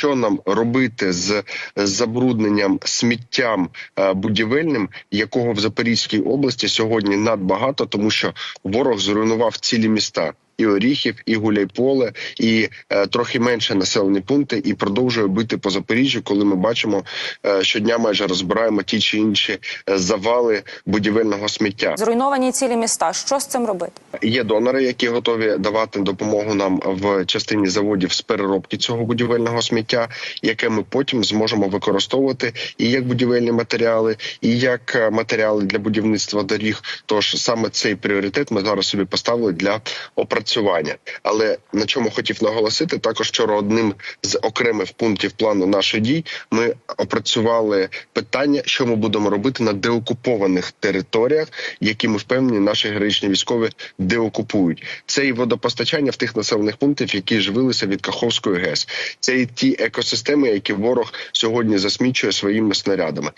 що нам робити з забрудненням сміттям е, будівельним, якого в Запорізькій області сьогодні надбагато, тому що ворог зруйнував цілі міста. І Оріхів, і Гуляйполе, і е, трохи менше населені пункти, і продовжує бити по Запоріжжю, коли ми бачимо е, щодня майже розбираємо ті чи інші е, завали будівельного сміття. Зруйновані цілі міста. Що з цим робити? Є донори, які готові давати допомогу нам в частині заводів з переробки цього будівельного сміття, яке ми потім зможемо використовувати і як будівельні матеріали, і як е, матеріали для будівництва доріг. Тож саме цей пріоритет ми зараз собі поставили для опрацювання. Але на чому хотів наголосити, також вчора одним з окремих пунктів плану наших дій ми опрацювали питання, що ми будемо робити на деокупованих територіях, які ми впевнені, наші героїчні військові деокупують. Це і водопостачання в тих населених пунктів, які живилися від Каховської ГЕС. Це і ті екосистеми, які ворог сьогодні засмічує своїми снарядами.